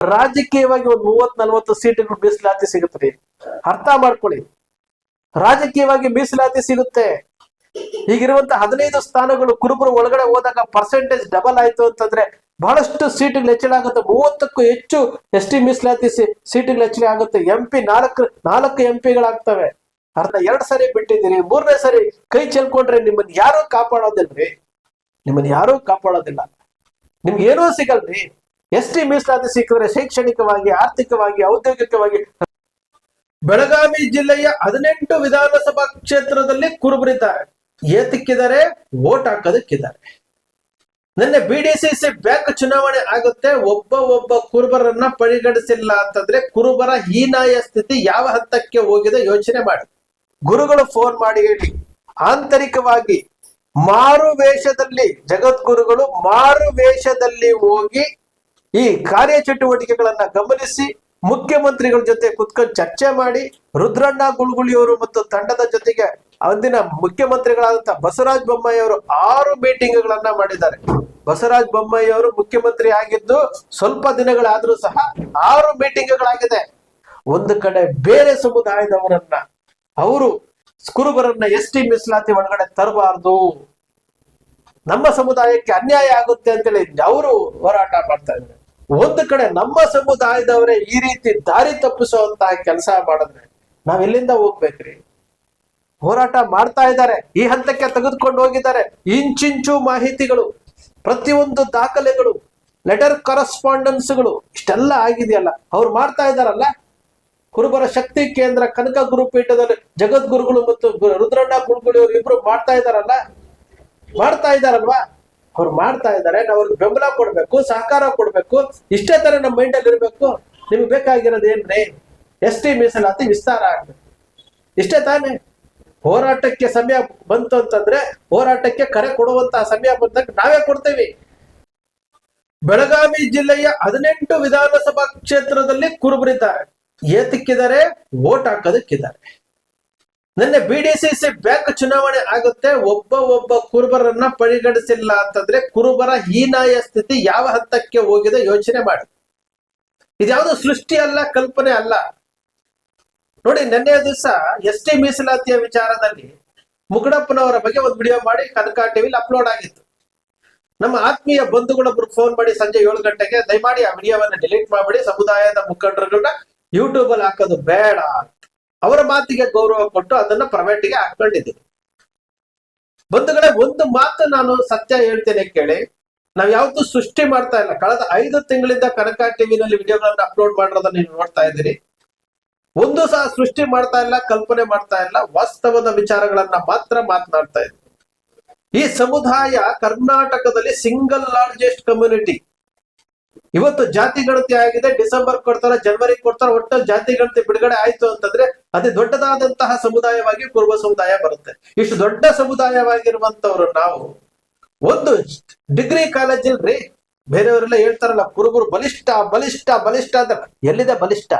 ರಾಜಕೀಯವಾಗಿ ಒಂದು ಮೂವತ್ ನಲ್ವತ್ತು ಸೀಟುಗಳು ಮೀಸಲಾತಿ ಸಿಗುತ್ತೆ ಅರ್ಥ ಮಾಡ್ಕೊಳ್ಳಿ. ರಾಜಕೀಯವಾಗಿ ಮೀಸಲಾತಿ ಸಿಗುತ್ತೆ. ಈಗಿರುವಂತ ಹದಿನೈದು ಸ್ಥಾನಗಳು ಕುರುಬರು ಒಳಗಡೆ ಹೋದಾಗ ಪರ್ಸೆಂಟೇಜ್ ಡಬಲ್ ಆಯ್ತು ಅಂತಂದ್ರೆ ಬಹಳಷ್ಟು ಸೀಟುಗಳು ಹೆಚ್ಚಳ ಆಗುತ್ತೆ. ಮೂವತ್ತಕ್ಕೂ ಹೆಚ್ಚು ಎಸ್ ಟಿ ಮೀಸಲಾತಿ ಸೀಟುಗಳು ಹೆಚ್ಚಳ ಆಗುತ್ತೆ. ಎಂ ಪಿ ನಾಲ್ಕು ನಾಲ್ಕು ಎಂ ಪಿಗಳಾಗ್ತವೆ ಅರ್ಧ ಎರಡ್ ಸಾರಿ ಬಿಟ್ಟಿದ್ದೀರಿ, ಮೂರನೇ ಸಾರಿ ಕೈ ಚೆಲ್ಕೊಂಡ್ರೆ ನಿಮ್ಮನ್ನ ಯಾರು ಕಾಪಾಡೋದಿಲ್ರಿ? ನಿಮ್ಮನ್ನ ಯಾರು ಕಾಪಾಡೋದಿಲ್ಲ. ನಿಮ್ಗೆ ಏನೂ ಸಿಗಲ್ರಿ? ಎಸ್ ಟಿ ಮೀಸಲಾತಿ ಸಿಕ್ಕಿದ್ರೆ ಶೈಕ್ಷಣಿಕವಾಗಿ, ಆರ್ಥಿಕವಾಗಿ, ಔದ್ಯೋಗಿಕವಾಗಿ. ಬೆಳಗಾವಿ ಜಿಲ್ಲೆಯ ಹದಿನೆಂಟು ವಿಧಾನಸಭಾ ಕ್ಷೇತ್ರದಲ್ಲಿ ಕುರುಬರಿದ್ದಾರೆ. ಏತಕ್ಕಿದ್ದಾರೆ ವೋಟ್ ಹಾಕೋದಕ್ಕಿದ್ದಾರೆ. ನಿನ್ನೆ ಬಿಡಿಸಿಸಿ ಬ್ಯಾಂಕ್ ಚುನಾವಣೆ ಆಗುತ್ತೆ. ಒಬ್ಬ ಒಬ್ಬ ಕುರುಬರನ್ನ ಪರಿಗಣಿಸಿಲ್ಲ ಅಂತಂದ್ರೆ ಕುರುಬರ ಹೀನಾಯ ಸ್ಥಿತಿ ಯಾವ ಹಂತಕ್ಕೆ ಹೋಗಿದೆ ಯೋಚನೆ ಮಾಡಿ. ಗುರುಗಳು ಫೋನ್ ಮಾಡಿ ಹೇಳಿ. ಆಂತರಿಕವಾಗಿ ಮಾರು ವೇಷದಲ್ಲಿ ಜಗದ್ಗುರುಗಳು ಮಾರು ವೇಷದಲ್ಲಿ ಹೋಗಿ ಈ ಕಾರ್ಯಚಟುವಟಿಕೆಗಳನ್ನ ಗಮನಿಸಿ ಮುಖ್ಯಮಂತ್ರಿಗಳ ಜೊತೆ ಕುತ್ಕೊಂಡು ಚರ್ಚೆ ಮಾಡಿ ರುದ್ರಣ್ಣ ಗುಳ್ಗುಳಿಯವರು ಮತ್ತು ತಂಡದ ಜೊತೆಗೆ ಅಂದಿನ ಮುಖ್ಯಮಂತ್ರಿಗಳಾದಂತ ಬಸವರಾಜ ಬೊಮ್ಮಾಯಿ ಅವರು ಆರು ಮೀಟಿಂಗ್ಗಳನ್ನ ಮಾಡಿದ್ದಾರೆ. ಬಸವರಾಜ ಬೊಮ್ಮಾಯಿ ಅವರು ಮುಖ್ಯಮಂತ್ರಿ ಆಗಿದ್ದು ಸ್ವಲ್ಪ ದಿನಗಳಾದ್ರೂ ಸಹ ಆರು ಮೀಟಿಂಗ್ಗಳಾಗಿದೆ. ಒಂದು ಕಡೆ ಬೇರೆ ಸಮುದಾಯದವರನ್ನ, ಅವರು ಕುರುಬರನ್ನ ಎಸ್ ಟಿ ಮೀಸಲಾತಿ ಒಳಗಡೆ ತರಬಾರ್ದು. ನಮ್ಮ ಸಮುದಾಯಕ್ಕೆ ಅನ್ಯಾಯ ಆಗುತ್ತೆ ಅಂತೇಳಿ ಅವರು ಹೋರಾಟ ಮಾಡ್ತಾ ಇದ್ದಾರೆ. ಒಂದು ಕಡೆ ನಮ್ಮ ಸಮುದಾಯದವರೇ ಈ ರೀತಿ ದಾರಿ ತಪ್ಪಿಸುವಂತಹ ಕೆಲಸ ಮಾಡಿದ್ರೆ ನಾವೆಲ್ಲಿಂದ ಹೋಗ್ಬೇಕ್ರಿ? ಹೋರಾಟ ಮಾಡ್ತಾ ಇದ್ದಾರೆ, ಈ ಹಂತಕ್ಕೆ ತೆಗೆದುಕೊಂಡು ಹೋಗಿದ್ದಾರೆ. ಇಂಚಿಂಚು ಮಾಹಿತಿಗಳು, ಪ್ರತಿಯೊಂದು ದಾಖಲೆಗಳು ಲೆಟರ್ ಕರಸ್ಪಾಂಡೆನ್ಸ್ಗಳು ಇಷ್ಟೆಲ್ಲ ಆಗಿದೆಯಲ್ಲ, ಅವ್ರು ಮಾಡ್ತಾ ಇದ್ದಾರಲ್ಲ? ಕುರುಬರ ಶಕ್ತಿ ಕೇಂದ್ರ ಕನಕ ಗುರುಪೀಠದಲ್ಲಿ ಜಗದ್ಗುರುಗಳು ಮತ್ತು ರುದ್ರಣ್ಣ ಅವರು ಇಬ್ರು ಮಾಡ್ತಾ ಇದ್ದಾರಲ್ಲ? ಮಾಡ್ತಾ ಇದಾರಲ್ವಾ ಅವ್ರು ಮಾಡ್ತಾ ಇದ್ದಾರೆ, ನಾವು ಅವ್ರಿಗೆ ಬೆಂಬಲ ಕೊಡ್ಬೇಕು, ಸಹಕಾರ ಕೊಡ್ಬೇಕು, ಇಷ್ಟೇ ತರ ನಮ್ಮ ಮೈಂಡ್ ಅಲ್ಲಿ ಇರ್ಬೇಕು. ನಿಮ್ಗೆ ಬೇಕಾಗಿರೋದು ಏನ್ರಿ ಎಸ್ ಟಿ ಮೀಸಲಾತಿ ವಿಸ್ತಾರ ಆಗ್ಬೇಕು. ಇಷ್ಟೇ ತಾನೇ. ಹೋರಾಟಕ್ಕೆ ಸಮಯ ಬಂತು ಅಂತಂದ್ರೆ ಹೋರಾಟಕ್ಕೆ ಕರೆ ಕೊಡುವಂತಹ ಸಮಯ ಬಂದಾಗ ನಾವೇ ಕೊಡ್ತೇವೆ. ಬೆಳಗಾವಿ ಜಿಲ್ಲೆಯ ಹದಿನೆಂಟು ವಿಧಾನಸಭಾ ಕ್ಷೇತ್ರದಲ್ಲಿ ಕುರುಬರಿದ್ದಾರೆ. ಏತಕ್ಕಿದ್ದಾರೆ? ವೋಟ್ ಹಾಕೋದಕ್ಕಿದ್ದಾರೆ. ನಿನ್ನೆ ಸಿ ಬ್ಯಾಂಕ್ ಚುನಾವಣೆ ಆಗುತ್ತೆ, ಒಬ್ಬ ಒಬ್ಬ ಕುರುಬರನ್ನ ಪರಿಗಣಿಸಿಲ್ಲ ಅಂತಂದ್ರೆ ಕುರುಬರ ಹೀನಾಯ ಸ್ಥಿತಿ ಯಾವ ಹಂತಕ್ಕೆ ಹೋಗಿದೆ ಯೋಚನೆ ಮಾಡಿ. ಇದ್ಯಾವುದು ಸೃಷ್ಟಿ ಅಲ್ಲ, ಕಲ್ಪನೆ ಅಲ್ಲ. ನೋಡಿ, ನಿನ್ನೆ ದಿವಸ ಎಸ್ ಟಿ ಮೀಸಲಾತಿಯ ವಿಚಾರದಲ್ಲಿ ಮುಗಡಪ್ಪನವರ ಬಗ್ಗೆ ಒಂದು ವಿಡಿಯೋ ಮಾಡಿ, ಕನಕ ಟಿವಿಲಿ ಅಪ್ಲೋಡ್ ಆಗಿತ್ತು. ನಮ್ಮ ಆತ್ಮೀಯ ಬಂಧುಗಳೊಬ್ರು ಫೋನ್ ಮಾಡಿ ಸಂಜೆ ಏಳು ಗಂಟೆಗೆ, ದಯಮಾಡಿ ಆ ವಿಡಿಯೋವನ್ನ ಡಿಲೀಟ್ ಮಾಡ್ಬಿಡಿ, ಸಮುದಾಯದ ಮುಖಂಡರುಗಳನ್ನ ಯೂಟ್ಯೂಬಲ್ಲಿ ಹಾಕೋದು ಬೇಡ. ಅವರ ಮಾತಿಗೆ ಗೌರವ ಕೊಟ್ಟು ಅದನ್ನ ಪ್ರೈವೇಟ್ಗೆ ಹಾಕೊಂಡಿದ್ದೀನಿ ಬಂಧುಗಳೇ, ಒಂದು ಮಾತು ನಾನು ಸತ್ಯ ಹೇಳ್ತೇನೆ ಕೇಳಿ. ನಾವ್ ಯಾವ್ದು ಸೃಷ್ಟಿ ಮಾಡ್ತಾ ಇಲ್ಲ. ಕಳೆದ ಐದು ತಿಂಗಳಿಂದ ಕನಕ ಟಿವಿನಲ್ಲಿ ವಿಡಿಯೋಗಳನ್ನ ಅಪ್ಲೋಡ್ ಮಾಡಿರೋದನ್ನ ನೀವು ನೋಡ್ತಾ ಇದ್ದೀರಿ. ಒಂದು ಸಹ ಸೃಷ್ಟಿ ಮಾಡ್ತಾ ಇಲ್ಲ, ಕಲ್ಪನೆ ಮಾಡ್ತಾ ಇಲ್ಲ, ವಾಸ್ತವದ ವಿಚಾರಗಳನ್ನ ಮಾತ್ರ ಮಾತನಾಡ್ತಾ ಇದ್ದೀನಿ ಈ ಸಮುದಾಯ ಕರ್ನಾಟಕದಲ್ಲಿ ಸಿಂಗಲ್ ಲಾರ್ಜೆಸ್ಟ್ ಕಮ್ಯುನಿಟಿ ಇವತ್ತು ಜಾತಿ ಗಣತಿ ಆಗಿದೆ, ಡಿಸೆಂಬರ್ ಕೊಡ್ತಾರ, ಜನವರಿ ಕೊಡ್ತಾರ, ಒಟ್ಟು ಜಾತಿ ಗಣತಿ ಬಿಡುಗಡೆ ಆಯ್ತು ಅಂತಂದ್ರೆ ಅತಿ ದೊಡ್ಡದಾದಂತಹ ಸಮುದಾಯವಾಗಿ ಕುರುಬ ಸಮುದಾಯ ಬರುತ್ತೆ. ಇಷ್ಟು ದೊಡ್ಡ ಸಮುದಾಯವಾಗಿರುವಂತವ್ರು ನಾವು, ಒಂದು ಡಿಗ್ರಿ ಕಾಲೇಜಲ್ರಿ ಬೇರೆಯವರೆಲ್ಲ ಹೇಳ್ತಾರಲ್ಲ ಕುರುಬರು ಬಲಿಷ್ಠ ಬಲಿಷ್ಠ ಬಲಿಷ್ಠ ಅಂತ, ಎಲ್ಲಿದೆ ಬಲಿಷ್ಠ?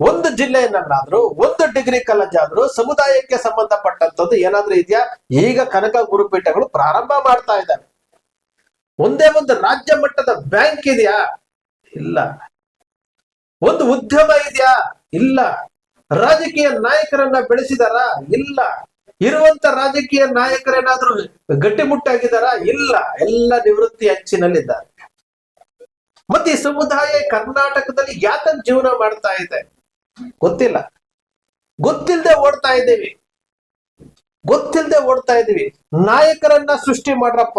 ಒಂದು ಜಿಲ್ಲೆಯನ್ನಾದ್ರೂ ಒಂದು ಡಿಗ್ರಿ ಕಾಲೇಜ್ ಆದ್ರೂ ಸಮುದಾಯಕ್ಕೆ ಸಂಬಂಧಪಟ್ಟಂತದ್ದು ಏನಾದ್ರೂ ಇದೆಯಾ? ಈಗ ಕನಕ ಗುರುಪೀಠಗಳು ಪ್ರಾರಂಭ ಮಾಡ್ತಾ ಇದ್ದಾರೆ. ಒಂದೇ ಒಂದು ರಾಜ್ಯ ಮಟ್ಟದ ಬ್ಯಾಂಕ್ ಇದೆಯಾ? ಇಲ್ಲ. ಒಂದು ಉದ್ಯಮ ಇದೆಯಾ? ಇಲ್ಲ. ರಾಜಕೀಯ ನಾಯಕರನ್ನ ಬೆಳೆಸಿದಾರ? ಇಲ್ಲ. ಇರುವಂತ ರಾಜಕೀಯ ನಾಯಕರೇನಾದ್ರೂ ಗಟ್ಟಿಮುಟ್ಟಾಗಿದ್ದಾರಾ ಇಲ್ಲ. ಎಲ್ಲ ನಿವೃತ್ತಿ ಅಂಚಿನಲ್ಲಿದ್ದಾರೆ ಮತ್ತೆ ಈ ಸಮುದಾಯ ಕರ್ನಾಟಕದಲ್ಲಿ ಯಾಕಂತ ಜೀವನ ಮಾಡ್ತಾ ಇದೆ? ಗೊತ್ತಿಲ್ಲ. ಗೊತ್ತಿಲ್ಲದೆ ಓಡ್ತಾ ಇದ್ದೀವಿ. ಗೊತ್ತಿಲ್ಲದೆ ಓಡ್ತಾ ಇದ್ದೀವಿ. ನಾಯಕರನ್ನ ಸೃಷ್ಟಿ ಮಾಡ್ರಪ್ಪ.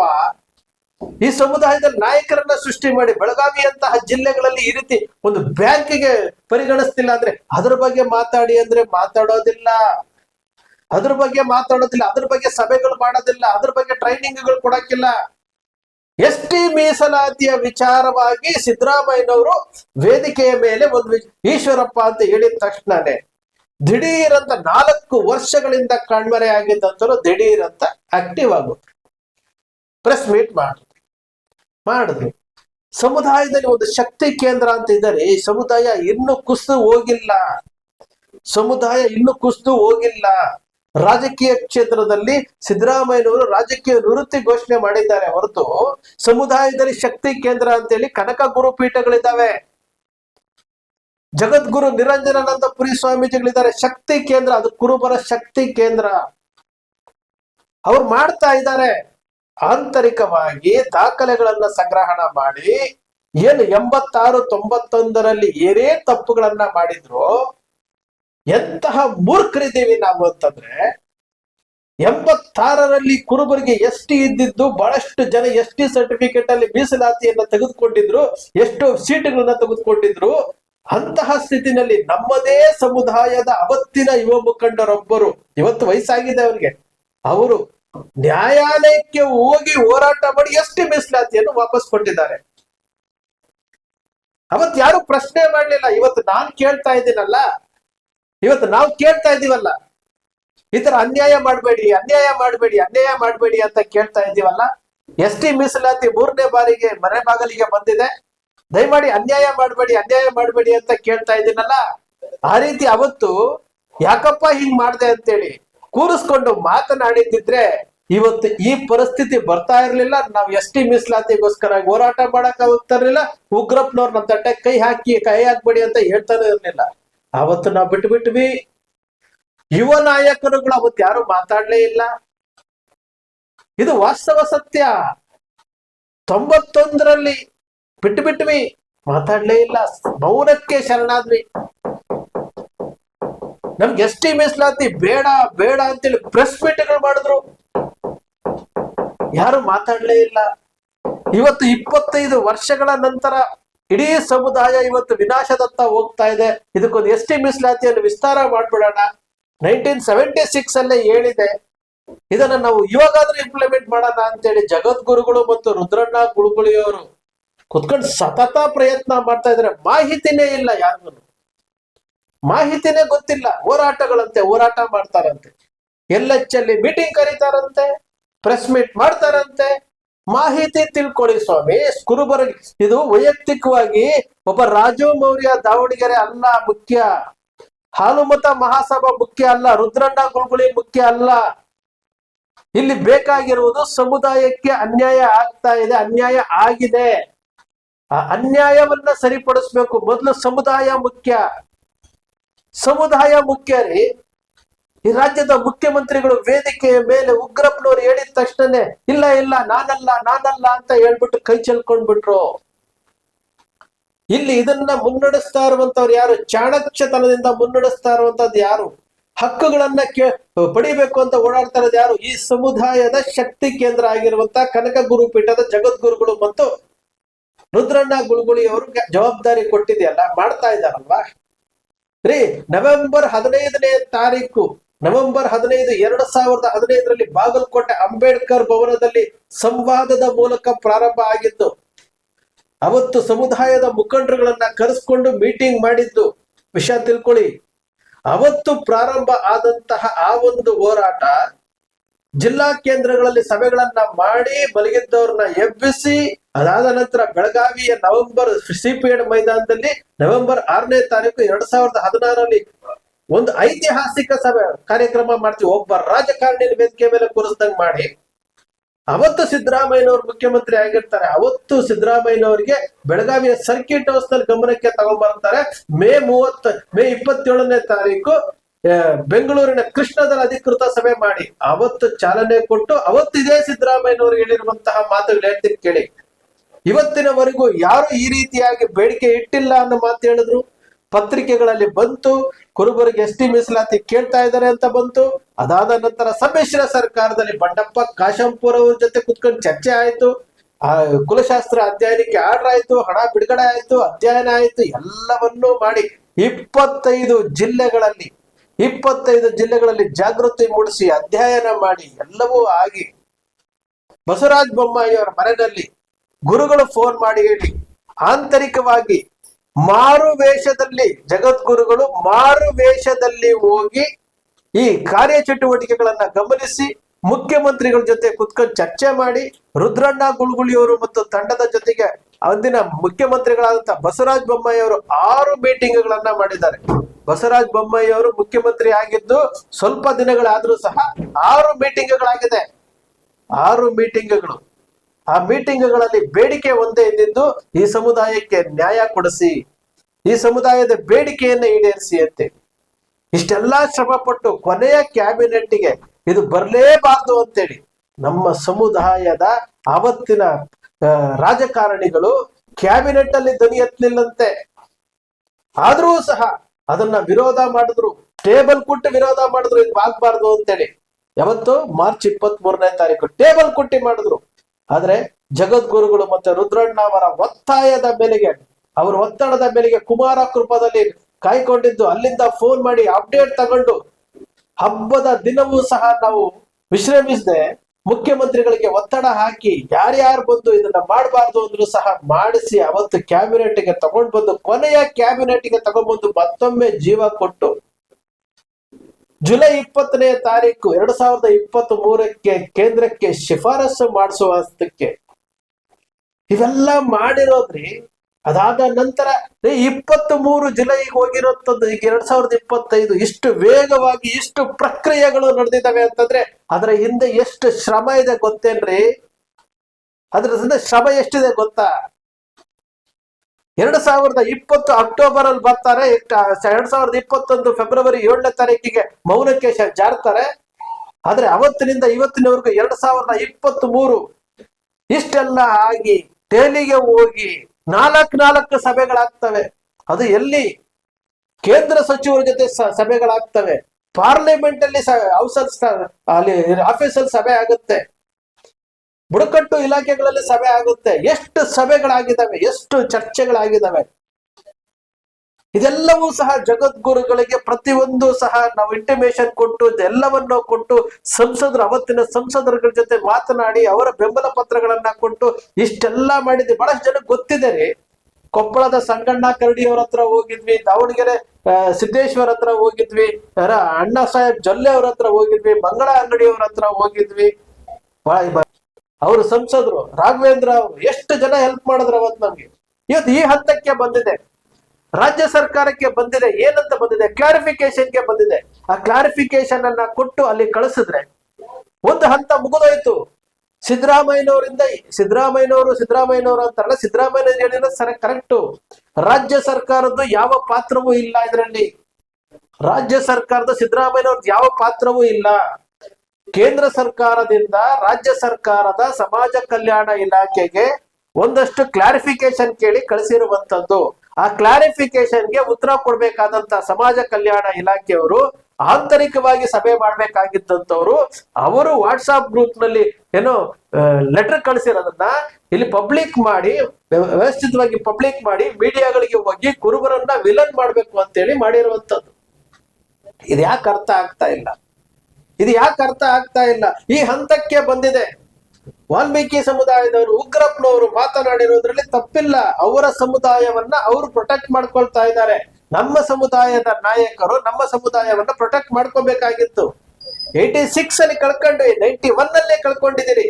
ಈ ಸಮುದಾಯದಲ್ಲಿ ನಾಯಕರನ್ನ ಸೃಷ್ಟಿ ಮಾಡಿ ಬೆಳಗಾವಿಯಂತಹ ಜಿಲ್ಲೆಗಳಲ್ಲಿ ಈ ರೀತಿ ಒಂದು ಬ್ಯಾಂಕಿಗೆ ಪರಿಗಣಿಸ್ತಿಲ್ಲ ಅಂದ್ರೆ ಅದ್ರ ಬಗ್ಗೆ ಮಾತಾಡಿ ಅಂದ್ರೆ ಮಾತಾಡೋದಿಲ್ಲ. ಅದ್ರ ಬಗ್ಗೆ ಮಾತಾಡೋದಿಲ್ಲ, ಅದ್ರ ಬಗ್ಗೆ ಸಭೆಗಳು ಮಾಡೋದಿಲ್ಲ, ಅದ್ರ ಬಗ್ಗೆ ಟ್ರೈನಿಂಗ್ಗಳು ಕೊಡಕ್ಕಿಲ್ಲ. ಎಸ್ ಟಿ ಮೀಸಲಾತಿಯ ವಿಚಾರವಾಗಿ ಸಿದ್ದರಾಮಯ್ಯನವರು ವೇದಿಕೆಯ ಮೇಲೆ ಒಂದು ಈಶ್ವರಪ್ಪ ಅಂತ ಹೇಳಿದ ತಕ್ಷಣನೇ ದಿಢೀರಂತ ನಾಲ್ಕು ವರ್ಷಗಳಿಂದ ಕಣ್ಮರೆ ದಿಢೀರಂತ ಆಕ್ಟಿವ್ ಆಗುತ್ತೆ ಪ್ರೆಸ್ ಮೀಟ್ ಮಾಡಿದ್ರು ಮಾಡಿದ್ರು. ಸಮುದಾಯದಲ್ಲಿ ಒಂದು ಶಕ್ತಿ ಕೇಂದ್ರ ಅಂತ ಇದ್ದಾರೆ. ಈ ಸಮುದಾಯ ಇನ್ನೂ ಕುಸಿದು ಹೋಗಿಲ್ಲ. ಸಮುದಾಯ ಇನ್ನೂ ಕುಸಿದು ಹೋಗಿಲ್ಲ. ರಾಜಕೀಯ ಕ್ಷೇತ್ರದಲ್ಲಿ ಸಿದ್ದರಾಮಯ್ಯನವರು ರಾಜಕೀಯ ನಿವೃತ್ತಿ ಘೋಷಣೆ ಮಾಡಿದ್ದಾರೆ. ಹೊರತು ಸಮುದಾಯದಲ್ಲಿ ಶಕ್ತಿ ಕೇಂದ್ರ ಅಂತೇಳಿ ಕನಕ ಗುರುಪೀಠಗಳಿದ್ದಾವೆ. ಜಗದ್ಗುರು ನಿರಂಜನಾನಂದ ಪುರಿ ಸ್ವಾಮೀಜಿಗಳಿದ್ದಾರೆ. ಶಕ್ತಿ ಕೇಂದ್ರ, ಅದು ಕುರುಬರ ಶಕ್ತಿ ಕೇಂದ್ರ. ಅವ್ರು ಮಾಡ್ತಾ ಇದ್ದಾರೆ. ಆಂತರಿಕವಾಗಿ ದಾಖಲೆಗಳನ್ನ ಸಂಗ್ರಹಣ ಮಾಡಿ ಏನು ಎಂಬತ್ತಾರು ತೊಂಬತ್ತೊಂದರಲ್ಲಿ ಏನೇ ತಪ್ಪುಗಳನ್ನ ಮಾಡಿದ್ರು ಎಂತಹ ಮೂರ್ಖರಿದ್ದೀವಿ ನಾವು ಅಂತಂದ್ರೆ ಎಂಬತ್ತಾರರಲ್ಲಿ ಕುರುಬರಿಗೆ ಎಸ್ ಟಿ ಇದ್ದಿದ್ದು ಬಹಳಷ್ಟು ಜನ ಎಸ್ ಟಿ ಸರ್ಟಿಫಿಕೇಟ್ ಅಲ್ಲಿ ಮೀಸಲಾತಿಯನ್ನ ತೆಗೆದುಕೊಂಡಿದ್ರು, ಎಷ್ಟು ಸೀಟುಗಳನ್ನ ತೆಗೆದುಕೊಂಡಿದ್ರು. ಅಂತಹ ಸ್ಥಿತಿನಲ್ಲಿ ನಮ್ಮದೇ ಸಮುದಾಯದ ಅವತ್ತಿನ ಯುವ ಮುಖಂಡರೊಬ್ಬರು, ಇವತ್ತು ವಯಸ್ಸಾಗಿದೆ ಅವರಿಗೆ, ಅವರು ನ್ಯಾಯಾಲಯಕ್ಕೆ ಹೋಗಿ ಹೋರಾಟ ಮಾಡಿ ಎಷ್ಟು ಮೀಸಲಾತಿಯನ್ನು ವಾಪಸ್ ಕೊಟ್ಟಿದ್ದಾರೆ? ಅವತ್ ಯಾರು ಪ್ರಶ್ನೆ ಮಾಡ್ಲಿಲ್ಲ. ಇವತ್ತು ನಾನ್ ಕೇಳ್ತಾ ಇದ್ದೀನಲ್ಲ. ಇವತ್ತು ನಾವು ಕೇಳ್ತಾ ಇದೀವಲ್ಲ ಈ ತರ ಅನ್ಯಾಯ ಮಾಡಬೇಡಿ ಅನ್ಯಾಯ ಮಾಡಬೇಡಿ ಅನ್ಯಾಯ ಮಾಡಬೇಡಿ ಅಂತ ಕೇಳ್ತಾ ಇದೀವಲ್ಲ ಎಸ್ ಟಿ ಮೀಸಲಾತಿ ಮೂರನೇ ಬಾರಿಗೆ ಮನೆ ಬಾಗಿಲಿಗೆ ಬಂದಿದೆ? ದಯಮಾಡಿ ಅನ್ಯಾಯ ಮಾಡಬೇಡಿ ಅನ್ಯಾಯ ಮಾಡಬೇಡಿ ಅಂತ ಕೇಳ್ತಾ ಇದ್ದೀನಲ್ಲ. ಆ ರೀತಿ ಅವತ್ತು ಯಾಕಪ್ಪ ಹಿಂಗ್ ಮಾಡ್ದೆ ಅಂತೇಳಿ ಕೂರಿಸ್ಕೊಂಡು ಮಾತನಾಡಿದ್ದಿದ್ರೆ ಇವತ್ತು ಈ ಪರಿಸ್ಥಿತಿ ಬರ್ತಾ ಇರ್ಲಿಲ್ಲ. ನಾವು ಎಸ್ ಟಿ ಮೀಸಲಾತಿಗೋಸ್ಕರ ಹೋರಾಟ ಮಾಡಕ್ ಹೋಗ್ತಾ ಇರ್ಲಿಲ್ಲ ನಮ್ಮ ತಟ್ಟೆ ಕೈ ಹಾಕಿ ಕೈ ಹಾಕ್ಬೇಡಿ ಅಂತ ಹೇಳ್ತಾನೆ ಇರ್ಲಿಲ್ಲ. ಅವತ್ತು ನಾವು ಬಿಟ್ಟು ಬಿಟ್ವಿ ಯುವ ನಾಯಕರುಗಳು ಅವತ್ತು ಯಾರು ಮಾತಾಡ್ಲೇ ಇಲ್ಲ. ಇದು ವಾಸ್ತವ ಸತ್ಯ. ತೊಂಬತ್ತೊಂದರಲ್ಲಿ ಬಿಟ್ಟು ಬಿಟ್ವಿ ಮಾತಾಡ್ಲೇ ಇಲ್ಲ. ಮೌನಕ್ಕೆ ಶರಣಾದ್ವಿ. ನಮ್ಗೆ ಎಸ್ ಟಿ ಮೀಸಲಾತಿ ಬೇಡ ಬೇಡ ಅಂತೇಳಿ ಪ್ರೆಸ್ ಮೀಟ್ಗಳು ಮಾಡಿದ್ರು. ಯಾರು ಮಾತಾಡ್ಲೇ ಇಲ್ಲ. ಇವತ್ತು ಇಪ್ಪತ್ತೈದು ವರ್ಷಗಳ ನಂತರ ಇಡೀ ಸಮುದಾಯ ಇವತ್ತು ವಿನಾಶದತ್ತ ಹೋಗ್ತಾ ಇದೆ. ಇದಕ್ಕೊಂದು ಎಸ್ ಟಿ ಮೀಸಲಾತಿಯನ್ನು ವಿಸ್ತಾರ ಮಾಡ್ಬಿಡೋಣ. ನೈನ್ಟೀನ್ ಸೆವೆಂಟಿ ಸಿಕ್ಸ್ ಅಲ್ಲೇ ಹೇಳಿದೆ. ಇದನ್ನ ನಾವು ಇವಾಗಾದ್ರೂ ಇಂಪ್ಲಿಮೆಂಟ್ ಮಾಡೋಣ ಅಂತೇಳಿ ಜಗದ್ಗುರುಗಳು ಮತ್ತು ರುದ್ರಣ್ಣ ಗುಳುಗುಳಿಯವರು ಕುತ್ಕೊಂಡು ಸತತ ಪ್ರಯತ್ನ ಮಾಡ್ತಾ ಇದ್ರೆ ಮಾಹಿತಿನೇ ಇಲ್ಲ ಯಾರಿಗೂ ಮಾಹಿತಿನೇ ಗೊತ್ತಿಲ್ಲ. ಹೋರಾಟಗಳಂತೆ, ಹೋರಾಟ ಮಾಡ್ತಾರಂತೆ. ಎಲ್ಲೆಚ್ಚಲ್ಲಿ ಮೀಟಿಂಗ್ ಕರೀತಾರಂತೆ ಪ್ರೆಸ್ ಮೀಟ್ ಮಾಡ್ತಾರಂತೆ. ಮಾಹಿತಿ ತಿಳ್ಕೊಳ್ಳಿ ಸ್ವಾಮಿ, ಕುರುಬರ, ಇದು ವೈಯಕ್ತಿಕವಾಗಿ ಒಬ್ಬ ರಾಜು ಮೌರ್ಯ ದಾವಣಗೆರೆ ಅಲ್ಲ ಮುಖ್ಯ, ಹಾಲುಮತ ಮಹಾಸಭಾ ಮುಖ್ಯ ಅಲ್ಲ, ರುದ್ರಣ್ಣ ಗುಳ್ಗುಳಿ ಮುಖ್ಯ ಅಲ್ಲ. ಇಲ್ಲಿ ಬೇಕಾಗಿರುವುದು ಸಮುದಾಯಕ್ಕೆ ಅನ್ಯಾಯ ಆಗ್ತಾ ಇದೆ, ಅನ್ಯಾಯ ಆಗಿದೆ. ಆ ಅನ್ಯಾಯವನ್ನ ಸರಿಪಡಿಸ್ಬೇಕು. ಮೊದಲು ಸಮುದಾಯ ಮುಖ್ಯ. ಸಮುದಾಯ ಮುಖ್ಯ ರೀ ಈ ರಾಜ್ಯದ ಮುಖ್ಯಮಂತ್ರಿಗಳು ವೇದಿಕೆಯ ಮೇಲೆ ಉಗ್ರಪ್ಪನವ್ರು ಹೇಳಿದ ತಕ್ಷಣನೇ, ಇಲ್ಲ ಇಲ್ಲ, ನಾನಲ್ಲ ನಾನಲ್ಲ ಅಂತ ಹೇಳ್ಬಿಟ್ಟು ಕೈ ಚೆಲ್ಕೊಂಡ್ಬಿಟ್ರು. ಇಲ್ಲಿ ಇದನ್ನ ಮುನ್ನಡೆಸ್ತಾ ಇರುವಂತವ್ರು ಯಾರು? ಚಾಣಕ್ಷತನದಿಂದ ಮುನ್ನಡೆಸ್ತಾ ಇರುವಂತದ್ದು ಯಾರು? ಹಕ್ಕುಗಳನ್ನ ಕೇ, ಪಡಿಬೇಕು ಅಂತ ಓಡಾಡ್ತಾ ಇರೋದು ಯಾರು? ಈ ಸಮುದಾಯದ ಶಕ್ತಿ ಕೇಂದ್ರ ಆಗಿರುವಂತ ಕನಕ ಗುರುಪೀಠದ ಜಗದ್ಗುರುಗಳು ಮತ್ತು ರುದ್ರಣ್ಣ ಗುಳುಗುಳಿ ಅವ್ರಿಗೆ ಜವಾಬ್ದಾರಿ ಕೊಟ್ಟಿದೆಯಲ್ಲ, ಮಾಡ್ತಾ ಇದ್ದಾರಲ್ವಾ? ರೀ, ನವೆಂಬರ್ ಹದಿನೈದನೇ ತಾರೀಕು, ನವೆಂಬರ್ ಹದಿನೈದು ಎರಡ್ ಸಾವಿರದ ಹದಿನೈದರಲ್ಲಿ ಬಾಗಲಕೋಟೆ ಅಂಬೇಡ್ಕರ್ ಭವನದಲ್ಲಿ ಸಂವಾದದ ಮೂಲಕ ಪ್ರಾರಂಭ ಆಗಿತ್ತು. ಅವತ್ತು ಸಮುದಾಯದ ಮುಖಂಡರುಗಳನ್ನ ಕರೆಸ್ಕೊಂಡು ಮೀಟಿಂಗ್ ಮಾಡಿದ್ದು. ವಿಷಯ ತಿಳ್ಕೊಳ್ಳಿ. ಅವತ್ತು ಪ್ರಾರಂಭ ಆದಂತಹ ಆ ಒಂದು ಹೋರಾಟ ಜಿಲ್ಲಾ ಕೇಂದ್ರಗಳಲ್ಲಿ ಸಭೆಗಳನ್ನ ಮಾಡಿ ಮಲಗಿದ್ದವ್ರನ್ನ ಎಬ್ಬಿಸಿ, ಅದಾದ ನಂತರ ಬೆಳಗಾವಿಯ ನವೆಂಬರ್ ಸಿಪಿಎಡ್ ಮೈದಾನದಲ್ಲಿ ನವೆಂಬರ್ ಆರನೇ ತಾರೀಕು ಎರಡ್ ಸಾವಿರದ ಹದಿನಾರರಲ್ಲಿ ಒಂದು ಐತಿಹಾಸಿಕ ಸಭೆ, ಕಾರ್ಯಕ್ರಮ ಮಾಡ್ತೀವಿ. ಒಬ್ಬ ರಾಜಕಾರಣಿ ವೇದಿಕೆ ಮೇಲೆ ಕೂರಿಸ್ದಂಗ್ ಮಾಡಿ. ಅವತ್ತು ಸಿದ್ದರಾಮಯ್ಯನವರು ಮುಖ್ಯಮಂತ್ರಿ ಆಗಿರ್ತಾರೆ. ಅವತ್ತು ಸಿದ್ದರಾಮಯ್ಯನವರಿಗೆ ಬೆಳಗಾವಿಯ ಸರ್ಕಿಟ್ ಹೌಸ್ನಲ್ಲಿ ಗಮನಕ್ಕೆ ತಗೊಂಡ್ಬರ್ತಾರೆ ಮೇ ಮೂವತ್ತ, ಮೇ ಇಪ್ಪತ್ತೇಳನೇ ತಾರೀಕು ಬೆಂಗಳೂರಿನ ಕೃಷ್ಣದಲ್ಲಿ ಅಧಿಕೃತ ಸಭೆ ಮಾಡಿ. ಅವತ್ತು ಚಾಲನೆ ಕೊಟ್ಟು ಅವತ್ತು ಇದೇ ಸಿದ್ದರಾಮಯ್ಯನವರು ಹೇಳಿರುವಂತಹ ಮಾತುಗಳು ಹೇಳ್ತೀನಿ ಕೇಳಿ. ಇವತ್ತಿನವರೆಗೂ ಯಾರು ಈ ರೀತಿಯಾಗಿ ಬೇಡಿಕೆ ಇಟ್ಟಿಲ್ಲ ಅನ್ನೋ ಮಾತು ಹೇಳಿದ್ರು? ಪತ್ರಿಕೆಗಳಲ್ಲಿ ಬಂತು, ಕುರುಬರಿಗೆ ಎಸ್ ಟಿ ಮೀಸಲಾತಿ ಕೇಳ್ತಾ ಇದ್ದಾರೆ ಅಂತ ಬಂತು. ಅದಾದ ನಂತರ ಸಮ್ಮಿಶ್ರ ಸರ್ಕಾರದಲ್ಲಿ ಬಂಡಪ್ಪ ಕಾಶಂಪುರ ಅವ್ರ ಜೊತೆ ಕುತ್ಕೊಂಡು ಚರ್ಚೆ ಆಯ್ತು. ಆ, ಕುಲಶಾಸ್ತ್ರ ಅಧ್ಯಯನಕ್ಕೆ ಆರ್ಡರ್ ಆಯ್ತು, ಹಣ ಬಿಡುಗಡೆ ಆಯ್ತು, ಅಧ್ಯಯನ ಆಯ್ತು, ಎಲ್ಲವನ್ನೂ ಮಾಡಿ ಇಪ್ಪತ್ತೈದು ಜಿಲ್ಲೆಗಳಲ್ಲಿ ಇಪ್ಪತ್ತೈದು ಜಿಲ್ಲೆಗಳಲ್ಲಿ ಜಾಗೃತಿ ಮೂಡಿಸಿ ಅಧ್ಯಯನ ಮಾಡಿ ಎಲ್ಲವೂ ಆಗಿ ಬಸವರಾಜ ಬೊಮ್ಮಾಯಿಯವರ ಮನೆಯಲ್ಲಿ ಗುರುಗಳು ಫೋನ್ ಮಾಡಿ ಹೇಳಿ, ಆಂತರಿಕವಾಗಿ ಮಾರು ವೇಷದಲ್ಲಿ ಜಗದ್ಗುರುಗಳು ಮಾರು ವೇಷದಲ್ಲಿ ಹೋಗಿ ಈ ಕಾರ್ಯಚಟುವಟಿಕೆಗಳನ್ನ ಗಮನಿಸಿ ಮುಖ್ಯಮಂತ್ರಿಗಳ ಜೊತೆ ಕುತ್ಕೊಂಡು ಚರ್ಚೆ ಮಾಡಿ ರುದ್ರಣ್ಣ ಗುಳ್ಗುಳಿಯವರು ಮತ್ತು ತಂಡದ ಜೊತೆಗೆ ಅಂದಿನ ಮುಖ್ಯಮಂತ್ರಿಗಳಾದಂತಹ ಬಸವರಾಜ ಬೊಮ್ಮಾಯಿ ಅವರು ಆರು ಮೀಟಿಂಗ್ಗಳನ್ನ ಮಾಡಿದ್ದಾರೆ. ಬಸವರಾಜ ಬೊಮ್ಮಾಯಿ ಅವರು ಮುಖ್ಯಮಂತ್ರಿ ಆಗಿದ್ದು ಸ್ವಲ್ಪ ದಿನಗಳಾದ್ರೂ ಸಹ ಆರು ಮೀಟಿಂಗ್ಗಳಾಗಿದೆ. ಆರು ಮೀಟಿಂಗ್ಗಳು. ಆ ಮೀಟಿಂಗ್ಗಳಲ್ಲಿ ಬೇಡಿಕೆ ಒಂದೇ ಇದ್ದಿದ್ದು ಈ ಸಮುದಾಯಕ್ಕೆ ನ್ಯಾಯ ಕೊಡಿಸಿ, ಈ ಸಮುದಾಯದ ಬೇಡಿಕೆಯನ್ನ ಈಡೇರಿಸಿ ಅಂತೆ. ಇಷ್ಟೆಲ್ಲಾ ಶ್ರಮ ಪಟ್ಟು ಕೊನೆಯ ಕ್ಯಾಬಿನೆಟ್ಗೆ ಇದು ಬರಲೇಬಾರ್ದು ಅಂತೇಳಿ. ನಮ್ಮ ಸಮುದಾಯದ ಆವತ್ತಿನ ರಾಜಕಾರಣಿಗಳು ಕ್ಯಾಬಿನೆಟ್ ಅಲ್ಲಿ ದನಿ ಎತ್ತಲಿಲ್ಲಂತೆ. ಆದ್ರೂ ಸಹ ಅದನ್ನ ವಿರೋಧ ಮಾಡಿದ್ರು. ಟೇಬಲ್ ಕೊಟ್ಟು ವಿರೋಧ ಮಾಡಿದ್ರು. ಇದು ಆಗ್ಬಾರ್ದು ಅಂತೇಳಿ. ಯಾವತ್ತು? ಮಾರ್ಚ್ ಇಪ್ಪತ್ತ್ ಮೂರನೇ ತಾರೀಕು. ಟೇಬಲ್ ಕೊಟ್ಟಿ ಮಾಡಿದ್ರು. ಆದ್ರೆ ಜಗದ್ಗುರುಗಳು ಮತ್ತೆ ರುದ್ರಣ್ಣ ಅವರ ಒತ್ತಾಯದ ಮೇಲೆಗೆ, ಅವರ ಒತ್ತಡದ ಮೇಲೆಗೆ ಕುಮಾರ ಕೃಪದಲ್ಲಿ ಕಾಯ್ಕೊಂಡಿದ್ದು. ಅಲ್ಲಿಂದ ಫೋನ್ ಮಾಡಿ ಅಪ್ಡೇಟ್ ತಗೊಂಡು ಹಬ್ಬದ ದಿನವೂ ಸಹ ನಾವು ವಿಶ್ರಮಿಸದೆ ಮುಖ್ಯಮಂತ್ರಿಗಳಿಗೆ ಒತ್ತಡ ಹಾಕಿ ಯಾರ್ಯಾರು ಬಂದು ಇದನ್ನ ಮಾಡಬಾರ್ದು ಅಂದ್ರೂ ಸಹ ಮಾಡಿಸಿ ಅವತ್ತು ಕ್ಯಾಬಿನೆಟ್ಗೆ ತಗೊಂಡ್ ಬಂದು ಕೊನೆಯ ಕ್ಯಾಬಿನೆಟ್ಗೆ ತಗೊಂಡ್ಬಂದು ಮತ್ತೊಮ್ಮೆ ಜೀವ ಕೊಟ್ಟು ಜುಲೈ ಇಪ್ಪತ್ತನೇ ತಾರೀಕು ಎರಡ್ ಸಾವಿರದ ಇಪ್ಪತ್ತ್ ಮೂರಕ್ಕೆ ಕೇಂದ್ರಕ್ಕೆ ಶಿಫಾರಸು ಮಾಡಿಸುವಷ್ಟಕ್ಕೆ ಇವೆಲ್ಲ ಮಾಡಿರೋದ್ರಿ ಅದಾದ ನಂತರ ಇಪ್ಪತ್ತ್ ಮೂರು ಜುಲೈಗೆ ಹೋಗಿರೋಂಥದ್ದು ಈಗ ಎರಡ್ ಸಾವಿರದ ಇಪ್ಪತ್ತೈದು, ಇಷ್ಟು ವೇಗವಾಗಿ ಇಷ್ಟು ಪ್ರಕ್ರಿಯೆಗಳು ನಡೆದಿದ್ದಾವೆ ಅಂತಂದ್ರೆ ಅದರ ಹಿಂದೆ ಎಷ್ಟು ಶ್ರಮ ಇದೆ ಗೊತ್ತೇನ್ರಿ? ಅದ್ರ ಹಿಂದೆ ಶ್ರಮ ಎಷ್ಟಿದೆ ಗೊತ್ತಾ? ಎರಡ್ ಸಾವಿರದ ಇಪ್ಪತ್ತು ಅಕ್ಟೋಬರ್ ಅಲ್ಲಿ ಬರ್ತಾರೆ ಎರಡ್ ಸಾವಿರದ ಇಪ್ಪತ್ತೊಂದು ಫೆಬ್ರವರಿ ಏಳನೇ ತಾರೀಕಿಗೆ ಮೌನಕ್ಕೆ ಜಾರ್ತಾರೆ. ಆದ್ರೆ ಅವತ್ತಿನಿಂದ ಇವತ್ತಿನವರೆಗೂ ಎರಡ್ ಸಾವಿರದ ಇಪ್ಪತ್ತ್ ಮೂರು ಇಷ್ಟೆಲ್ಲ ಆಗಿ ದೆಹಲಿಗೆ ಹೋಗಿ ನಾಲ್ಕು ನಾಲ್ಕು ಸಭೆಗಳಾಗ್ತವೆ. ಅದು ಎಲ್ಲಿ ಕೇಂದ್ರ ಸಚಿವರ ಜೊತೆ ಸಭೆಗಳಾಗ್ತವೆ. ಪಾರ್ಲಿಮೆಂಟ್ ಅಲ್ಲಿ ಹೌಸ್ ಅಲ್ಲಿ ಆಫೀಸಲ್ಲಿ ಸಭೆ ಆಗುತ್ತೆ. ಬುಡಕಟ್ಟು ಇಲಾಖೆಗಳಲ್ಲಿ ಸಭೆ ಆಗುತ್ತೆ. ಎಷ್ಟು ಸಭೆಗಳಾಗಿದ್ದಾವೆ, ಎಷ್ಟು ಚರ್ಚೆಗಳಾಗಿದ್ದಾವೆ. ಇದೆಲ್ಲವೂ ಸಹ ಜಗದ್ಗುರುಗಳಿಗೆ ಪ್ರತಿಯೊಂದು ಸಹ ನಾವು ಇಂಟಿಮೇಶನ್ ಕೊಟ್ಟು, ಇದೆಲ್ಲವನ್ನು ಕೊಟ್ಟು, ಸಂಸದರು, ಅವತ್ತಿನ ಸಂಸದರ ಜೊತೆ ಮಾತನಾಡಿ, ಅವರ ಬೆಂಬಲ ಪತ್ರಗಳನ್ನ ಕೊಟ್ಟು ಇಷ್ಟೆಲ್ಲ ಮಾಡಿದ್ವಿ. ಬಹಳಷ್ಟು ಜನ ಗೊತ್ತಿದೆ ರೀ. ಕೊಪ್ಪಳದ ಸಂಗಣ್ಣ ಕರಡಿ ಅವ್ರ ಹತ್ರ ಹೋಗಿದ್ವಿ, ದಾವಣಗೆರೆ ಸಿದ್ದೇಶ್ವರ ಹತ್ರ ಹೋಗಿದ್ವಿ ಅಣ್ಣ ಸಾಹೇಬ್ ಜೊಲ್ಲೆ ಅವ್ರ ಹತ್ರ ಹೋಗಿದ್ವಿ, ಮಂಗಳ ಅಂಗಡಿ ಅವ್ರ ಹತ್ರ ಹೋಗಿದ್ವಿ. ಅವರು ಸಂಸದರು, ರಾಘವೇಂದ್ರ ಅವರು ಎಷ್ಟು ಜನ ಹೆಲ್ಪ್ ಮಾಡಿದ್ರು ಅವತ್ತು ನಮ್ಗೆ. ಇವತ್ತು ಈ ಹಂತಕ್ಕೆ ಬಂದಿದೆ. ರಾಜ್ಯ ಸರ್ಕಾರಕ್ಕೆ ಬಂದಿದೆ, ಏನಂತ ಬಂದಿದೆ ಕ್ಲಾರಿಫಿಕೇಶನ್ಗೆ ಬಂದಿದೆ. ಆ ಕ್ಲಾರಿಫಿಕೇಶನ್ ಅನ್ನ ಕೊಟ್ಟು ಅಲ್ಲಿ ಕಳಿಸಿದ್ರೆ ಒಂದು ಹಂತ ಮುಗಿದೋಯ್ತು. ಸಿದ್ದರಾಮಯ್ಯನವರಿಂದ ಸಿದ್ದರಾಮಯ್ಯನವರು ಸಿದ್ದರಾಮಯ್ಯನವರು ಅಂತಾರಲ್ಲ ಸಿದ್ದರಾಮಯ್ಯ ಹೇಳಿದ್ರೆ ಸರ ಕರೆಕ್ಟು ರಾಜ್ಯ ಸರ್ಕಾರದ್ದು ಯಾವ ಪಾತ್ರವೂ ಇಲ್ಲ ಇದರಲ್ಲಿ. ರಾಜ್ಯ ಸರ್ಕಾರದ ಸಿದ್ದರಾಮಯ್ಯನವ್ರದ್ದು ಯಾವ ಪಾತ್ರವೂ ಇಲ್ಲ. ಕೇಂದ್ರ ಸರ್ಕಾರದಿಂದ ರಾಜ್ಯ ಸರ್ಕಾರದ ಸಮಾಜ ಕಲ್ಯಾಣ ಇಲಾಖೆಗೆ ಒಂದಷ್ಟು ಕ್ಲಾರಿಫಿಕೇಶನ್ ಕೇಳಿ ಕಳಿಸಿರುವಂತದ್ದು. ಆ ಕ್ಲಾರಿಫಿಕೇಶನ್ಗೆ ಉತ್ತರ ಕೊಡ್ಬೇಕಾದಂತ ಸಮಾಜ ಕಲ್ಯಾಣ ಇಲಾಖೆಯವರು ಆಂತರಿಕವಾಗಿ ಸಭೆ ಮಾಡ್ಬೇಕಾಗಿದ್ದಂತವ್ರು ಅವರು ವಾಟ್ಸಾಪ್ ಗ್ರೂಪ್ನಲ್ಲಿ ಏನೋ ಲೆಟರ್ ಕಳಿಸಿರೋದನ್ನ ಇಲ್ಲಿ ಪಬ್ಲಿಕ್ ಮಾಡಿ ವ್ಯವಸ್ಥಿತವಾಗಿ ಪಬ್ಲಿಕ್ ಮಾಡಿ ಮೀಡಿಯಾಗಳಿಗೆ ಹೋಗಿ ಕುರುಬರನ್ನ ವಿಲನ್ ಮಾಡ್ಬೇಕು ಅಂತೇಳಿ ಮಾಡಿರುವಂತದ್ದು ಇದು ಯಾಕೆ ಅರ್ಥ ಆಗ್ತಾ ಇಲ್ಲ? ಇದು ಯಾಕೆ ಅರ್ಥ ಆಗ್ತಾ ಇಲ್ಲ? ಈ ಹಂತಕ್ಕೆ ಬಂದಿದೆ. ವಾಲ್ಮೀಕಿ ಸಮುದಾಯದವರು ಉಗ್ರಪ್ಪನವರು ಮಾತನಾಡಿರೋದ್ರಲ್ಲಿ ತಪ್ಪಿಲ್ಲ. ಅವರ ಸಮುದಾಯವನ್ನ ಅವರು ಪ್ರೊಟೆಕ್ಟ್ ಮಾಡ್ಕೊಳ್ತಾ ಇದ್ದಾರೆ. ನಮ್ಮ ಸಮುದಾಯದ ನಾಯಕರು ನಮ್ಮ ಸಮುದಾಯವನ್ನ ಪ್ರೊಟೆಕ್ಟ್ ಮಾಡ್ಕೋಬೇಕಾಗಿತ್ತು. ಏಯ್ಟಿ ಸಿಕ್ಸ್ ಅಲ್ಲಿ ಕಳ್ಕೊಂಡ್ರಿ ನೈಂಟಿ ಒನ್ ಅಲ್ಲೇ ಕಳ್ಕೊಂಡಿದ್ದೀರಿ.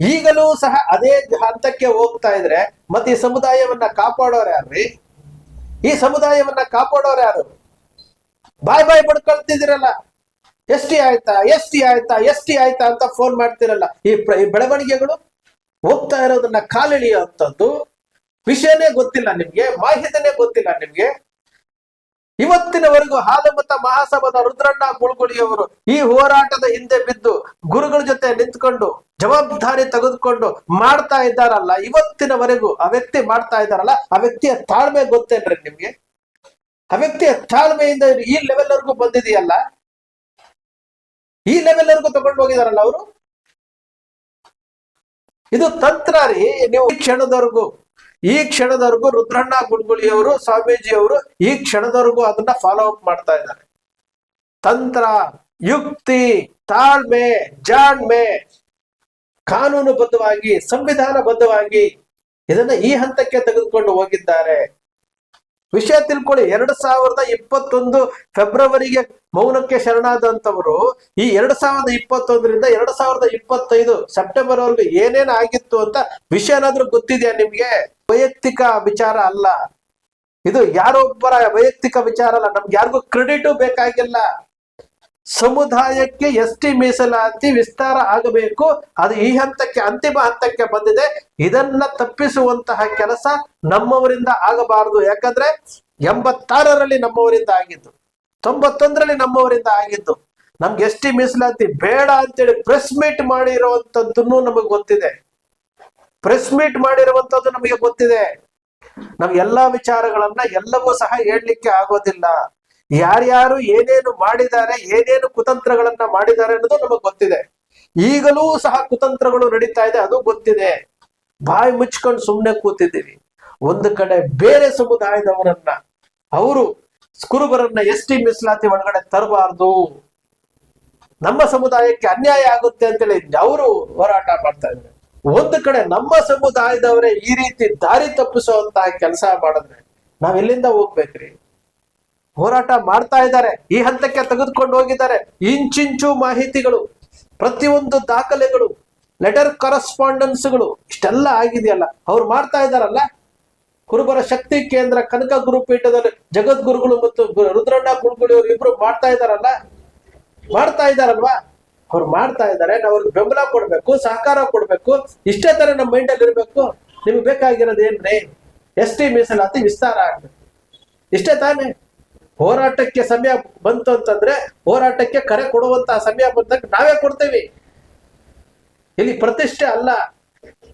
ಈಗಲೂ ಸಹ ಅದೇ ಹಂತಕ್ಕೆ ಹೋಗ್ತಾ ಇದ್ರೆ ಮತ್ತೆ ಈ ಸಮುದಾಯವನ್ನ ಕಾಪಾಡೋರು ಯಾರ್ರಿ? ಈ ಸಮುದಾಯವನ್ನ ಕಾಪಾಡೋರು ಯಾರು? ಬಾಯ್ ಬಾಯ್ ಬಡ್ಕೊಳ್ತಿದ್ದೀರಲ್ಲ ಎಸ್ ಟಿ ಆಯ್ತಾ, ಎಸ್ ಟಿ ಆಯ್ತಾ, ಎಸ್ ಟಿ ಆಯ್ತಾ ಅಂತ ಫೋನ್ ಮಾಡ್ತಿರಲ್ಲ. ಈ ಬೆಳವಣಿಗೆಗಳು ಹೋಗ್ತಾ ಇರೋದನ್ನ ಕಾಲೆಳೆಯುವಂಥದ್ದು ವಿಷಯನೇ ಗೊತ್ತಿಲ್ಲ ನಿಮ್ಗೆ, ಮಾಹಿತಿನೇ ಗೊತ್ತಿಲ್ಲ ನಿಮ್ಗೆ. ಇವತ್ತಿನವರೆಗೂ ಹಾಲಮತ ಮಹಾಸಭಾದ ರುದ್ರಣ್ಣ ಗುಳ್ಗುಳಿಯವರು ಈ ಹೋರಾಟದ ಹಿಂದೆ ಬಿದ್ದು ಗುರುಗಳ ಜೊತೆ ನಿಂತ್ಕೊಂಡು ಜವಾಬ್ದಾರಿ ತೆಗೆದುಕೊಂಡು ಮಾಡ್ತಾ ಇದ್ದಾರಲ್ಲ, ಇವತ್ತಿನವರೆಗೂ ಆ ವ್ಯಕ್ತಿ ಮಾಡ್ತಾ ಇದ್ದಾರಲ್ಲ, ಆ ವ್ಯಕ್ತಿಯ ತಾಳ್ಮೆ ಗೊತ್ತೇನ್ರಿ ನಿಮ್ಗೆ? ಆ ವ್ಯಕ್ತಿಯ ತಾಳ್ಮೆಯಿಂದ ಈ ಲೆವೆಲ್ವರೆಗೂ ಬಂದಿದೆಯಲ್ಲ? ಈ ಲೆವೆಲ್ ವರ್ಗೂ ತಗೊಂಡು ಹೋಗಿದಾರಲ್ಲ ಅವರು? ಇದು ತಂತ್ರ ರೀ, ನೀವು ಈ ಕ್ಷಣದವರೆಗೂ ಈ ಕ್ಷಣದವರೆಗೂ ರುದ್ರಣ್ಣ ಗುಡ್ಗುಳಿಯವರು, ಸ್ವಾಮೀಜಿಯವರು ಈ ಕ್ಷಣದವರೆಗೂ ಅದನ್ನ ಫಾಲೋ ಅಪ್ ಮಾಡ್ತಾ ಇದ್ದಾರೆ. ತಂತ್ರ, ಯುಕ್ತಿ, ತಾಳ್ಮೆ, ಜಾಣ್ಮೆ, ಕಾನೂನುಬದ್ಧವಾಗಿ, ಸಂವಿಧಾನಬದ್ಧವಾಗಿ ಇದನ್ನ ಈ ಹಂತಕ್ಕೆ ತೆಗೆದುಕೊಂಡು ಹೋಗಿದ್ದಾರೆ. ವಿಷಯ ತಿಳ್ಕೊಳ್ಳಿ. ಎರಡ್ ಸಾವಿರದ ಇಪ್ಪತ್ತೊಂದು ಫೆಬ್ರವರಿಗೆ ಮೌನಕ್ಕೆ ಶರಣಾದಂತವರು ಈ ಎರಡ್ ಸಾವಿರದ ಇಪ್ಪತ್ತೊಂದರಿಂದ ಎರಡ್ ಸಾವಿರದ ಇಪ್ಪತ್ತೈದು ಸೆಪ್ಟೆಂಬರ್ ವರೆಗೂ ಏನೇನ್ ಆಗಿತ್ತು ಅಂತ ವಿಷಯ ಏನಾದ್ರೂ ಗೊತ್ತಿದೆಯಾ ನಿಮ್ಗೆ? ವೈಯಕ್ತಿಕ ವಿಚಾರ ಅಲ್ಲ. ಇದು ಯಾರೊಬ್ಬರ ವೈಯಕ್ತಿಕ ವಿಚಾರ ಅಲ್ಲ. ನಮ್ಗೆ ಯಾರಿಗೂ ಕ್ರೆಡಿಟು ಬೇಕಾಗಿಲ್ಲ. ಸಮುದಾಯಕ್ಕೆ ಎಸ್ ಟಿ ಮೀಸಲಾತಿ ವಿಸ್ತಾರ ಆಗಬೇಕು. ಅದು ಈ ಹಂತಕ್ಕೆ, ಅಂತಿಮ ಹಂತಕ್ಕೆ ಬಂದಿದೆ. ಇದನ್ನ ತಪ್ಪಿಸುವಂತಹ ಕೆಲಸ ನಮ್ಮವರಿಂದ ಆಗಬಾರದು. ಯಾಕಂದ್ರೆ ಎಂಬತ್ತಾರರಲ್ಲಿ ನಮ್ಮವರಿಂದ ಆಗಿದ್ದು, ತೊಂಬತ್ತೊಂದರಲ್ಲಿ ನಮ್ಮವರಿಂದ ಆಗಿದ್ದು. ನಮ್ಗೆ ಎಸ್ ಟಿ ಮೀಸಲಾತಿ ಬೇಡ ಅಂತೇಳಿ ಪ್ರೆಸ್ ಮೀಟ್ ಮಾಡಿರುವಂತದ್ದನ್ನು ನಮಗೆ ಗೊತ್ತಿದೆ. ಪ್ರೆಸ್ ಮೀಟ್ ಮಾಡಿರುವಂತದ್ದು ನಮಗೆ ಗೊತ್ತಿದೆ. ನಮ್ಗೆ ಎಲ್ಲಾ ವಿಚಾರಗಳನ್ನ ಎಲ್ಲವೂ ಸಹ ಹೇಳಲಿಕ್ಕೆ ಆಗೋದಿಲ್ಲ. ಯಾರ್ಯಾರು ಏನೇನು ಮಾಡಿದ್ದಾರೆ, ಏನೇನು ಕುತಂತ್ರಗಳನ್ನ ಮಾಡಿದ್ದಾರೆ ಅನ್ನೋದು ನಮಗ್ ಗೊತ್ತಿದೆ. ಈಗಲೂ ಸಹ ಕುತಂತ್ರಗಳು ನಡೀತಾ ಇದೆ, ಅದು ಗೊತ್ತಿದೆ. ಬಾಯಿ ಮುಚ್ಕೊಂಡು ಸುಮ್ನೆ ಕೂತಿದ್ದೀವಿ. ಒಂದು ಕಡೆ ಬೇರೆ ಸಮುದಾಯದವರನ್ನ, ಅವರು ಕುರುಬರನ್ನ ಎಸ್ ಟಿ ಮೀಸಲಾತಿ ಒಳಗಡೆ ತರಬಾರ್ದು. ನಮ್ಮ ಸಮುದಾಯಕ್ಕೆ ಅನ್ಯಾಯ ಆಗುತ್ತೆ ಅಂತೇಳಿ ಅವರು ಹೋರಾಟ ಮಾಡ್ತಾ ಇದ್ದಾರೆ. ಒಂದು ಕಡೆ ನಮ್ಮ ಸಮುದಾಯದವರೇ ಈ ರೀತಿ ದಾರಿ ತಪ್ಪಿಸುವಂತಹ ಕೆಲಸ ಮಾಡಿದ್ರೆ ನಾವೆಲ್ಲಿಂದ ಹೋಗ್ಬೇಕ್ರಿ? ಹೋರಾಟ ಮಾಡ್ತಾ ಇದ್ದಾರೆ. ಈ ಹಂತಕ್ಕೆ ತೆಗೆದುಕೊಂಡು ಹೋಗಿದ್ದಾರೆ. ಇಂಚಿಂಚು ಮಾಹಿತಿಗಳು, ಪ್ರತಿಯೊಂದು ದಾಖಲೆಗಳು ಲೆಟರ್ ಕರೆಸ್ಪಾಂಡೆನ್ಸ್ಗಳು ಇಷ್ಟೆಲ್ಲ ಆಗಿದೆಯಲ್ಲ. ಅವ್ರು ಮಾಡ್ತಾ ಇದ್ದಾರಲ್ಲ? ಕುರುಬರ ಶಕ್ತಿ ಕೇಂದ್ರ ಕನಕ ಗುರುಪೀಠದಲ್ಲಿ ಜಗದ್ಗುರುಗಳು ಮತ್ತು ರುದ್ರಣ್ಣ ಅವರು ಇಬ್ರು ಮಾಡ್ತಾ ಇದ್ದಾರಲ್ಲ? ಮಾಡ್ತಾ ಇದ್ದಾರಲ್ವಾ? ಅವ್ರು ಮಾಡ್ತಾ ಇದ್ದಾರೆ. ನಾವು ಅವ್ರಿಗೆ ಬೆಂಬಲ ಕೊಡ್ಬೇಕು, ಸಹಕಾರ ಕೊಡ್ಬೇಕು. ಇಷ್ಟೇ ತರ ನಮ್ಮ ಮೈಂಡ್ ಅಲ್ಲಿ ಇರ್ಬೇಕು. ನಿಮ್ಗೆ ಬೇಕಾಗಿರೋದು ಏನ್ರಿ? ಎಸ್ ಟಿ ಮೀಸಲಾತಿ ವಿಸ್ತಾರ ಆಗ್ಬೇಕು. ಇಷ್ಟೇ ತಾನೇ? ಹೋರಾಟಕ್ಕೆ ಸಮಯ ಬಂತು ಅಂತಂದ್ರೆ ಹೋರಾಟಕ್ಕೆ ಕರೆ ಕೊಡುವಂತಹ ಸಮಯ ಬಂದಾಗ ನಾವೇ ಕೊಡ್ತೇವೆ. ಇಲ್ಲಿ ಪ್ರತಿಷ್ಠೆ ಅಲ್ಲ.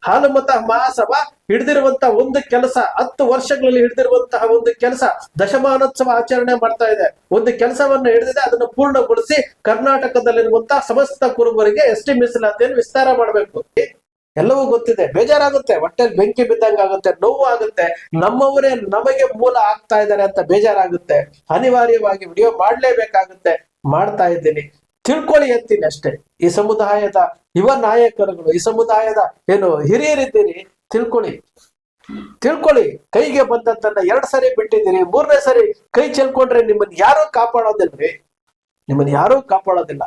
ಹಾಲುಮತ ಮಹಾಸಭಾ ಹಿಡಿದಿರುವಂತಹ ಒಂದು ಕೆಲಸ, ಹತ್ತು ವರ್ಷಗಳಲ್ಲಿ ಹಿಡಿದಿರುವಂತಹ ಒಂದು ಕೆಲಸ, ದಶಮಾನೋತ್ಸವ ಆಚರಣೆ ಮಾಡ್ತಾ ಇದೆ. ಒಂದು ಕೆಲಸವನ್ನು ಹಿಡಿದಿದೆ, ಅದನ್ನು ಪೂರ್ಣಗೊಳಿಸಿ ಕರ್ನಾಟಕದಲ್ಲಿರುವಂತಹ ಸಮಸ್ತ ಕುರುಬರಿಗೆ ಎಸ್ ಟಿ ಮೀಸಲಾತಿಯನ್ನು ವಿಸ್ತಾರ ಮಾಡಬೇಕು. ಎಲ್ಲವೂ ಗೊತ್ತಿದೆ. ಬೇಜಾರಾಗುತ್ತೆ. ಹೊಟ್ಟೆಲ್ ಬೆಂಕಿ ಬಿದ್ದಂಗ ಆಗುತ್ತೆ ನೋವು ಆಗುತ್ತೆ ನಮ್ಮವರೇ ನಮಗೆ ಮೂಲ ಆಗ್ತಾ ಇದ್ದಾರೆ ಅಂತ ಬೇಜಾರಾಗುತ್ತೆ. ಅನಿವಾರ್ಯವಾಗಿ ವಿಡಿಯೋ ಮಾಡ್ಲೇಬೇಕಾಗುತ್ತೆ. ಮಾಡ್ತಾ ಇದ್ದೀನಿ. ತಿಳ್ಕೊಳ್ಳಿ ಎತ್ತೀನಿ ಅಷ್ಟೇ. ಈ ಸಮುದಾಯದ ಯುವ ನಾಯಕರುಗಳು, ಈ ಸಮುದಾಯದ ಏನು ಹಿರಿಯರಿದ್ದೀರಿ, ತಿಳ್ಕೊಳ್ಳಿ. ತಿಳ್ಕೊಳ್ಳಿ. ಕೈಗೆ ಬಂದಂತನ್ನ ಎರಡ್ ಸರಿ ಬಿಟ್ಟಿದ್ದೀರಿ, ಮೂರನೇ ಸರಿ ಕೈ ಚೆಲ್ಕೊಂಡ್ರೆ ನಿಮ್ಮನ್ನ ಯಾರು ಕಾಪಾಡೋದಿಲ್ರಿ. ನಿಮ್ಮನ್ನ ಯಾರು ಕಾಪಾಡೋದಿಲ್ಲ.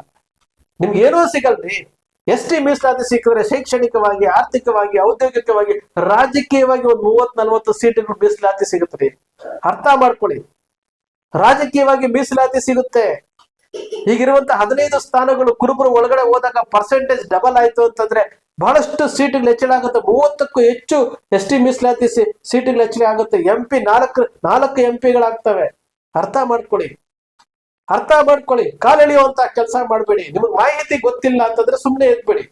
ನಿಮ್ಗೆ ಏನೂ ಸಿಗಲ್ರಿ. ಎಸ್ ಟಿ ಮೀಸಲಾತಿ ಸಿಕ್ಕಿದ್ರೆ ಶೈಕ್ಷಣಿಕವಾಗಿ, ಆರ್ಥಿಕವಾಗಿ, ಔದ್ಯೋಗಿಕವಾಗಿ, ರಾಜಕೀಯವಾಗಿ ಒಂದು ಮೂವತ್ ನಲ್ವತ್ತು ಸೀಟುಗಳು ಮೀಸಲಾತಿ ಸಿಗುತ್ತದೆ ಅರ್ಥ ಮಾಡ್ಕೊಳ್ಳಿ. ರಾಜಕೀಯವಾಗಿ ಮೀಸಲಾತಿ ಸಿಗುತ್ತೆ. ಈಗಿರುವಂತ ಹದಿನೈದು ಸ್ಥಾನಗಳು ಕುರುಬರು ಒಳಗಡೆ ಹೋದಾಗ ಪರ್ಸೆಂಟೇಜ್ ಡಬಲ್ ಆಯ್ತು ಅಂತಂದ್ರೆ ಬಹಳಷ್ಟು ಸೀಟುಗಳು ಹೆಚ್ಚಳ ಆಗುತ್ತೆ. ಮೂವತ್ತಕ್ಕೂ ಹೆಚ್ಚು ಎಸ್ ಟಿ ಮೀಸಲಾತಿ ಸೀಟುಗಳು ಹೆಚ್ಚಳ ಆಗುತ್ತೆ. ಎಂ ಪಿ ನಾಲ್ಕು ನಾಲ್ಕು ಎಂ ಪಿಗಳಾಗ್ತವೆ. ಅರ್ಥ ಮಾಡ್ಕೊಳ್ಳಿ. ಅರ್ಥ ಮಾಡ್ಕೊಳ್ಳಿ ಕಾಲೆಳೆಯುವಂತ ಕೆಲಸ ಮಾಡಬೇಡಿ. ನಿಮಗೆ ಮಾಹಿತಿ ಗೊತ್ತಿಲ್ಲ ಅಂತಂದ್ರೆ ಸುಮ್ಮನೆ ಎದ್ಬೇಡಿ.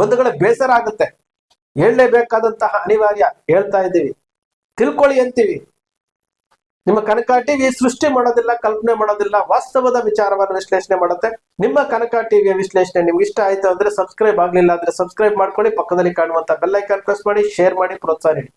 ಬಂಧುಗಳ, ಬೇಸರ ಆಗುತ್ತೆ. ಹೇಳಲೇಬೇಕಾದಂತಹ ಅನಿವಾರ್ಯ ಹೇಳ್ತಾ ಇದ್ದೀವಿ. ತಿಳ್ಕೊಳ್ಳಿ ಅಂತೀವಿ. ನಿಮ್ಮ ಕನಕ ಟಿವಿ ಸೃಷ್ಟಿ ಮಾಡೋದಿಲ್ಲ, ಕಲ್ಪನೆ ಮಾಡೋದಿಲ್ಲ, ವಾಸ್ತವದ ವಿಚಾರವನ್ನು ವಿಶ್ಲೇಷಣೆ ಮಾಡುತ್ತೆ. ನಿಮ್ಮ ಕನಕ ಟಿವಿಯ ವಿಶ್ಲೇಷಣೆ ನಿಮ್ಗೆ ಇಷ್ಟ ಆಯ್ತು ಅಂದ್ರೆ ಸಬ್ಸ್ಕ್ರೈಬ್ ಆಗ್ಲಿಲ್ಲ ಅಂದ್ರೆ ಸಬ್ಸ್ಕ್ರೈಬ್ ಮಾಡ್ಕೊಳ್ಳಿ. ಪಕ್ಕದಲ್ಲಿ ಕಾಣುವಂತ ಬೆಲ್ ಐಕಾನ್ ಪ್ರೆಸ್ ಮಾಡಿ ಶೇರ್ ಮಾಡಿ, ಪ್ರೋತ್ಸಾಹ ನೀಡಿ.